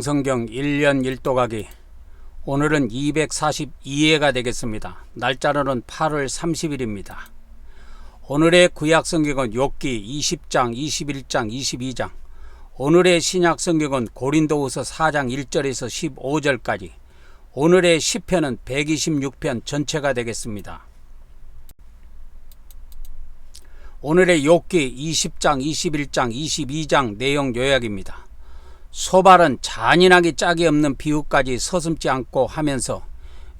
성경 1년 1도가기 오늘은 242회가 되겠습니다. 날짜로는 8월 30일입니다. 오늘의 구약 성경은 욥기 20장, 21장, 22장. 오늘의 신약 성경은 고린도후서 4장 1절에서 15절까지. 오늘의 시편은 126편 전체가 되겠습니다. 오늘의 욥기 20장, 21장, 22장 내용 요약입니다. 소발은 잔인하기 짝이 없는 비유까지 서슴지 않고 하면서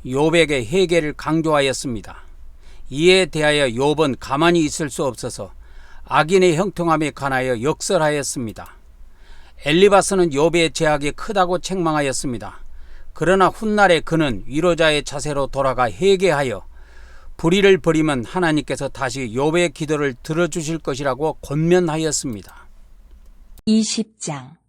욥에게 회개를 강조하였습니다. 이에 대하여 욥은 가만히 있을 수 없어서 악인의 형통함에 관하여 역설하였습니다. 엘리바스는 욥의 제약이 크다고 책망하였습니다. 그러나 훗날에 그는 위로자의 자세로 돌아가 회개하여 불의를 버리면 하나님께서 다시 욥의 기도를 들어주실 것이라고 권면하였습니다. 20장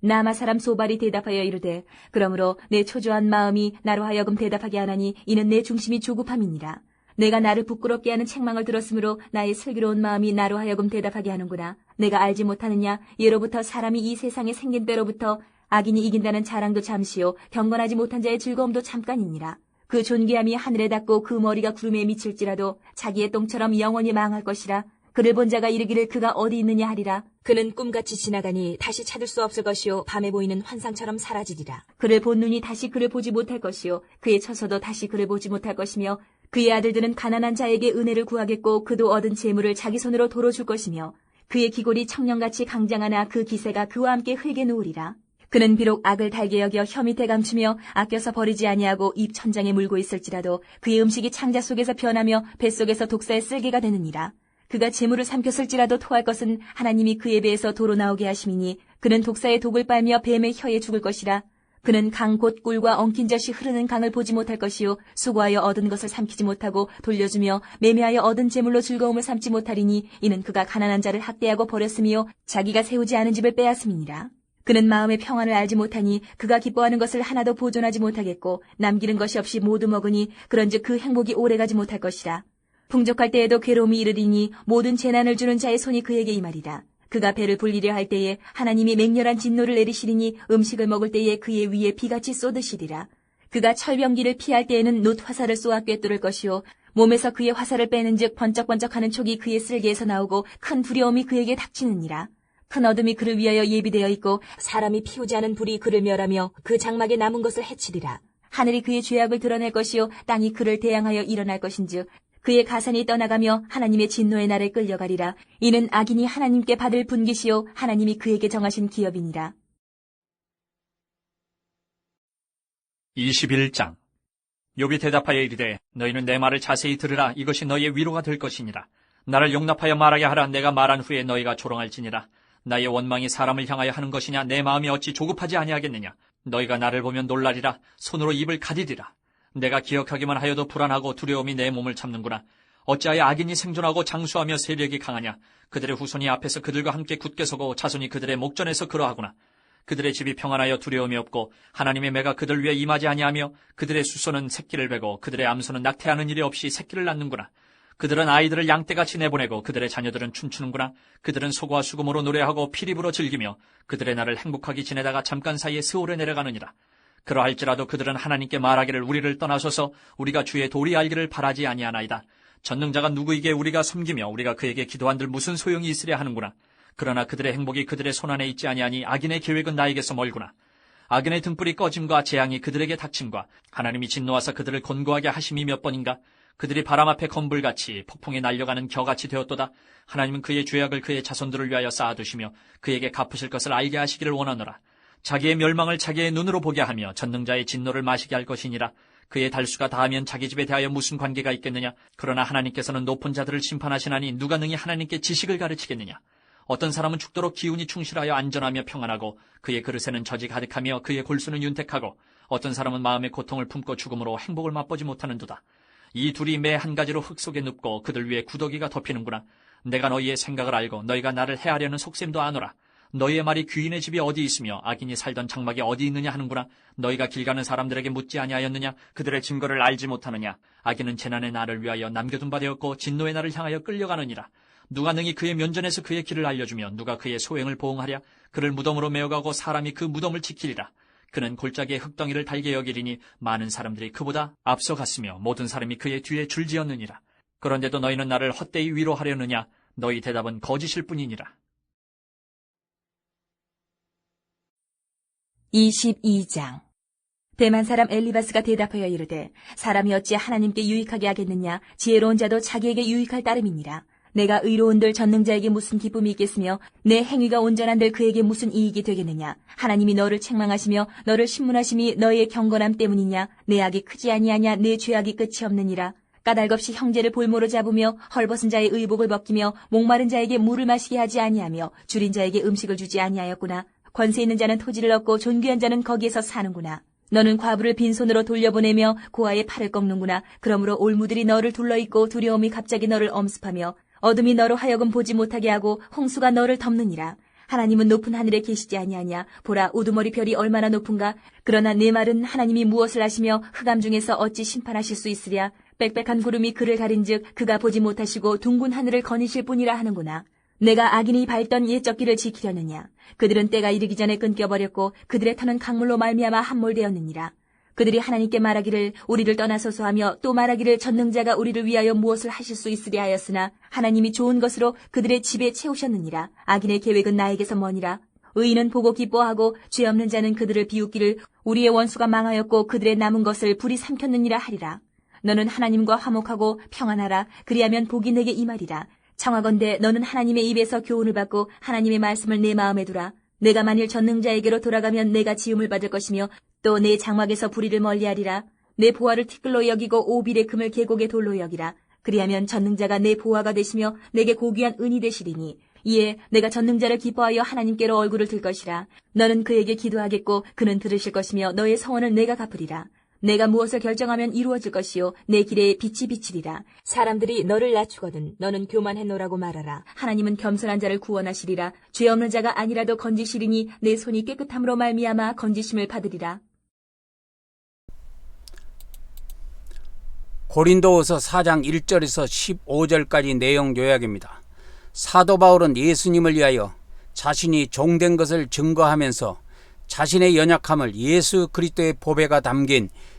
나마 사람 소발이 대답하여 이르되 그러므로 내 초조한 마음이 나로 하여금 대답하게 하나니 이는 내 중심이 조급함이니라. 내가 나를 부끄럽게 하는 책망을 들었으므로 나의 슬기로운 마음이 나로 하여금 대답하게 하는구나. 내가 알지 못하느냐? 예로부터 사람이 이 세상에 생긴 때로부터 악인이 이긴다는 자랑도 잠시요 경건하지 못한 자의 즐거움도 잠깐이니라. 그 존귀함이 하늘에 닿고 그 머리가 구름에 미칠지라도 자기의 똥처럼 영원히 망할 것이라 그를 본 자가 이르기를 그가 어디 있느냐 하리라. 그는 꿈같이 지나가니 다시 찾을 수 없을 것이요 밤에 보이는 환상처럼 사라지리라. 그를 본 눈이 다시 그를 보지 못할 것이요 그의 처서도 다시 그를 보지 못할 것이며 그의 아들들은 가난한 자에게 은혜를 구하겠고 그도 얻은 재물을 자기 손으로 도로 줄 것이며 그의 기골이 청년같이 강장하나 그 기세가 그와 함께 흙에 누우리라. 그는 비록 악을 달게 여겨 혀 밑에 감추며 아껴서 버리지 아니하고 입 천장에 물고 있을지라도 그의 음식이 창자 속에서 변하며 뱃속에서 독사의 쓸개가 되느니라. 그가 재물을 삼켰을지라도 토할 것은 하나님이 그에 비해서 도로 나오게 하심이니 그는 독사의 독을 빨며 뱀의 혀에 죽을 것이라. 그는 강 곧 꿀과 엉킨 젖이 흐르는 강을 보지 못할 것이요 수고하여 얻은 것을 삼키지 못하고 돌려주며 매매하여 얻은 재물로 즐거움을 삼지 못하리니 이는 그가 가난한 자를 학대하고 버렸으며 자기가 세우지 않은 집을 빼앗음이니라. 그는 마음의 평안을 알지 못하니 그가 기뻐하는 것을 하나도 보존하지 못하겠고 남기는 것이 없이 모두 먹으니 그런즉 그 행복이 오래가지 못할 것이라 풍족할 때에도 괴로움이 이르리니 모든 재난을 주는 자의 손이 그에게 임하리라. 그가 배를 불리려 할 때에 하나님이 맹렬한 진노를 내리시리니 음식을 먹을 때에 그의 위에 비같이 쏟으시리라. 그가 철병기를 피할 때에는 놋 화살을 쏘아 꿰뚫을 것이요 몸에서 그의 화살을 빼는즉 번쩍번쩍하는 촉이 그의 쓸개에서 나오고 큰 두려움이 그에게 닥치느니라. 큰 어둠이 그를 위하여 예비되어 있고 사람이 피우지 않은 불이 그를 멸하며 그 장막에 남은 것을 해치리라. 하늘이 그의 죄악을 드러낼 것이요 땅이 그를 대항하여 일어날 것인즉 그의 가산이 떠나가며 하나님의 진노의 날에 끌려가리라. 이는 악인이 하나님께 받을 분깃이요 하나님이 그에게 정하신 기업이니라. 21장. 욥이 대답하여 이르되 너희는 내 말을 자세히 들으라. 이것이 너희의 위로가 될 것이니라. 나를 용납하여 말하게 하라. 내가 말한 후에 너희가 조롱할지니라. 나의 원망이 사람을 향하여 하는 것이냐? 내 마음이 어찌 조급하지 아니하겠느냐? 너희가 나를 보면 놀라리라. 손으로 입을 가리리라 내가 기억하기만 하여도 불안하고 두려움이 내 몸을 참는구나. 어찌하여 악인이 생존하고 장수하며 세력이 강하냐. 그들의 후손이 앞에서 그들과 함께 굳게 서고 자손이 그들의 목전에서 그러하구나. 그들의 집이 평안하여 두려움이 없고 하나님의 매가 그들 위에 임하지 아니하며 그들의 수소는 새끼를 베고 그들의 암소는 낙태하는 일이 없이 새끼를 낳는구나. 그들은 아이들을 양떼같이 내보내고 그들의 자녀들은 춤추는구나. 그들은 소고와 수금으로 노래하고 피리 불어 즐기며 그들의 날을 행복하게 지내다가 잠깐 사이에 스올에 내려가느니라. 그러할지라도 그들은 하나님께 말하기를 우리를 떠나소서 우리가 주의 도리 알기를 바라지 아니하나이다. 전능자가 누구에게 우리가 섬기며 우리가 그에게 기도한들 무슨 소용이 있으랴 하는구나. 그러나 그들의 행복이 그들의 손안에 있지 아니하니 악인의 계획은 나에게서 멀구나. 악인의 등불이 꺼짐과 재앙이 그들에게 닥침과 하나님이 진노하사 그들을 곤고하게 하심이 몇 번인가. 그들이 바람 앞에 건불같이 폭풍에 날려가는 겨같이 되었도다. 하나님은 그의 죄악을 그의 자손들을 위하여 쌓아두시며 그에게 갚으실 것을 알게 하시기를 원하노라. 자기의 멸망을 자기의 눈으로 보게 하며 전능자의 진노를 마시게 할 것이니라. 그의 달수가 다하면 자기 집에 대하여 무슨 관계가 있겠느냐? 그러나 하나님께서는 높은 자들을 심판하시나니 누가 능히 하나님께 지식을 가르치겠느냐? 어떤 사람은 죽도록 기운이 충실하여 안전하며 평안하고 그의 그릇에는 젖이 가득하며 그의 골수는 윤택하고 어떤 사람은 마음의 고통을 품고 죽음으로 행복을 맛보지 못하는도다. 이 둘이 매 한 가지로 흙 속에 눕고 그들 위에 구더기가 덮이는구나. 내가 너희의 생각을 알고 너희가 나를 해하려는 속셈도 아노라. 너희의 말이 귀인의 집이 어디 있으며 악인이 살던 장막이 어디 있느냐 하는구나. 너희가 길 가는 사람들에게 묻지 아니하였느냐? 그들의 증거를 알지 못하느냐? 악인은 재난의 날을 위하여 남겨둔 바 되었고 진노의 날을 향하여 끌려가느니라. 누가 능히 그의 면전에서 그의 길을 알려주며 누가 그의 소행을 보응하랴 그를 무덤으로 메어가고 사람이 그 무덤을 지키리라 그는 골짜기의 흙덩이를 달게 여기리니 많은 사람들이 그보다 앞서갔으며 모든 사람이 그의 뒤에 줄지었느니라 그런데도 너희는 나를 헛되이 위로하려느냐 너희 대답은 거짓일 뿐이니라 22장. 대만 사람 엘리바스가 대답하여 이르되 사람이 어찌 하나님께 유익하게 하겠느냐? 지혜로운 자도 자기에게 유익할 따름이니라. 내가 의로운들 전능자에게 무슨 기쁨이 있겠으며 내 행위가 온전한들 그에게 무슨 이익이 되겠느냐? 하나님이 너를 책망하시며 너를 신문하심이 너의 경건함 때문이냐? 내 악이 크지 아니하냐? 내 죄악이 끝이 없느니라. 까닭없이 형제를 볼모로 잡으며 헐벗은 자의 의복을 벗기며 목마른 자에게 물을 마시게 하지 아니하며 줄인 자에게 음식을 주지 아니하였구나 권세 있는 자는 토지를 얻고 존귀한 자는 거기에서 사는구나. 너는 과부를 빈손으로 돌려보내며 고아의 팔을 꺾는구나. 그러므로 올무들이 너를 둘러있고 두려움이 갑자기 너를 엄습하며 어둠이 너로 하여금 보지 못하게 하고 홍수가 너를 덮느니라. 하나님은 높은 하늘에 계시지 아니하냐. 보라 우두머리 별이 얼마나 높은가. 그러나 내 말은 하나님이 무엇을 하시며 흑암 중에서 어찌 심판하실 수 있으랴. 빽빽한 구름이 그를 가린즉 그가 보지 못하시고 둥근 하늘을 거니실 뿐이라 하는구나. 내가 악인이 밟던 옛적 길을 지키려느냐. 그들은 때가 이르기 전에 끊겨버렸고 그들의 터는 강물로 말미암아 함몰되었느니라. 그들이 하나님께 말하기를 우리를 떠나소서 하며 또 말하기를 전능자가 우리를 위하여 무엇을 하실 수 있으리 하였으나 하나님이 좋은 것으로 그들의 집에 채우셨느니라. 악인의 계획은 나에게서 머니라. 의인은 보고 기뻐하고 죄 없는 자는 그들을 비웃기를 우리의 원수가 망하였고 그들의 남은 것을 불이 삼켰느니라 하리라. 너는 하나님과 화목하고 평안하라. 그리하면 복이 내게 임하리라. 청하건대 너는 하나님의 입에서 교훈을 받고 하나님의 말씀을 내 마음에 두라. 내가 만일 전능자에게로 돌아가면 내가 지음을 받을 것이며 또 내 장막에서 불의를 멀리하리라. 내 보화를 티끌로 여기고 오빌의 금을 계곡의 돌로 여기라. 그리하면 전능자가 내 보화가 되시며 내게 고귀한 은이 되시리니 이에 내가 전능자를 기뻐하여 하나님께로 얼굴을 들 것이라. 너는 그에게 기도하겠고 그는 들으실 것이며 너의 성원을 내가 갚으리라. 내가 무엇을 결정하면 이루어질 것이요? 내 길에 빛이 비치리라. 사람들이 너를 낮추거든 너는 교만해노라고 말하라. 하나님은 겸손한 자를 구원하시리라. 죄 없는 자가 아니라도 건지시리니 내 손이 깨끗함으로 말미암아 건지심을 받으리라. 고린도후서 4장 1절에서 15절까지 내용 요약입니다. 사도 바울은 예수님을 위하여 자신이 종된 것을 증거하면서 자신의 연약함을 예수 그리스도의 보배가 담긴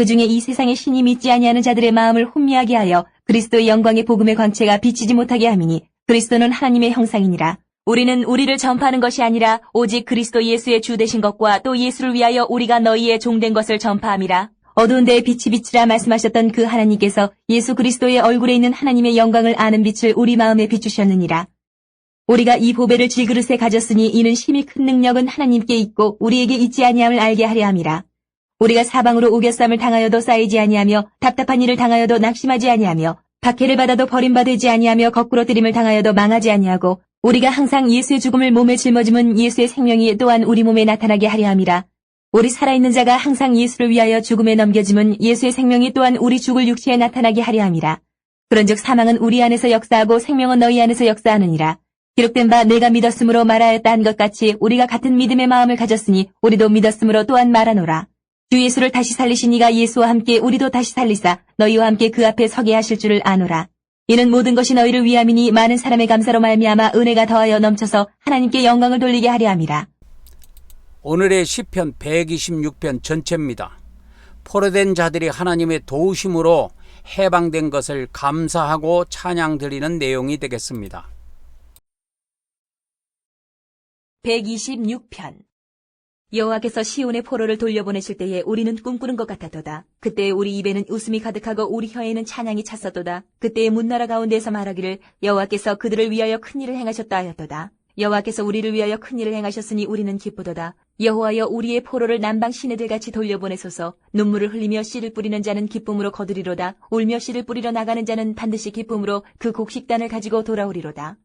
그 중에 이 세상의 신이 믿지 아니하는 자들의 마음을 혼미하게 하여 그리스도의 영광의 복음의 광채가 비치지 못하게 함이니 그리스도는 하나님의 형상이니라. 우리는 우리를 전파하는 것이 아니라 오직 그리스도 예수의 주 되신 것과 또 예수를 위하여 우리가 너희의 종된 것을 전파함이라. 어두운 데에 빛이 비치라 말씀하셨던 그 하나님께서 예수 그리스도의 얼굴에 있는 하나님의 영광을 아는 빛을 우리 마음에 비추셨느니라. 우리가 이 보배를 질그릇에 가졌으니 이는 심히 큰 능력은 하나님께 있고 우리에게 있지 아니함을 알게 하려 함이라. 우리가 사방으로 우겨쌈을 당하여도 쌓이지 아니하며 답답한 일을 당하여도 낙심하지 아니하며 박해를 받아도 버림받지 아니하며 거꾸로 뜨림을 당하여도 망하지 아니하고 우리가 항상 예수의 죽음을 몸에 짊어짐은 예수의 생명이 또한 우리 몸에 나타나게 하려 함이라. 우리 살아있는 자가 항상 예수를 위하여 죽음에 넘겨짐은 예수의 생명이 또한 우리 죽을 육체에 나타나게 하려 함이라. 그런즉 사망은 우리 안에서 역사하고 생명은 너희 안에서 역사하느니라. 기록된 바 내가 믿었으므로 말하였다 한 것 같이 우리가 같은 믿음의 마음을 가졌으니 우리도 믿었으므로 또한 말하노라. 주 예수를 다시 살리신 이가 예수와 함께 우리도 다시 살리사 너희와 함께 그 앞에 서게 하실 줄을 아노라. 이는 모든 것이 너희를 위함이니 많은 사람의 감사로 말미암아 은혜가 더하여 넘쳐서 하나님께 영광을 돌리게 하려 함이라. 오늘의 시편 126편 전체입니다. 포로된 자들이 하나님의 도우심으로 해방된 것을 감사하고 찬양 드리는 내용이 되겠습니다. 126편 여호와께서 시온의 포로를 돌려보내실 때에 우리는 꿈꾸는 것 같았도다. 그때 우리 입에는 웃음이 가득하고 우리 혀에는 찬양이 찼었도다. 그때의 문나라 가운데서 말하기를 여호와께서 그들을 위하여 큰 일을 행하셨다 하였도다. 여호와께서 우리를 위하여 큰 일을 행하셨으니 우리는 기쁘도다. 여호와여 우리의 포로를 남방 시내들 같이 돌려보내소서. 눈물을 흘리며 씨를 뿌리는 자는 기쁨으로 거두리로다. 울며 씨를 뿌리러 나가는 자는 반드시 기쁨으로 그 곡식단을 가지고 돌아오리로다.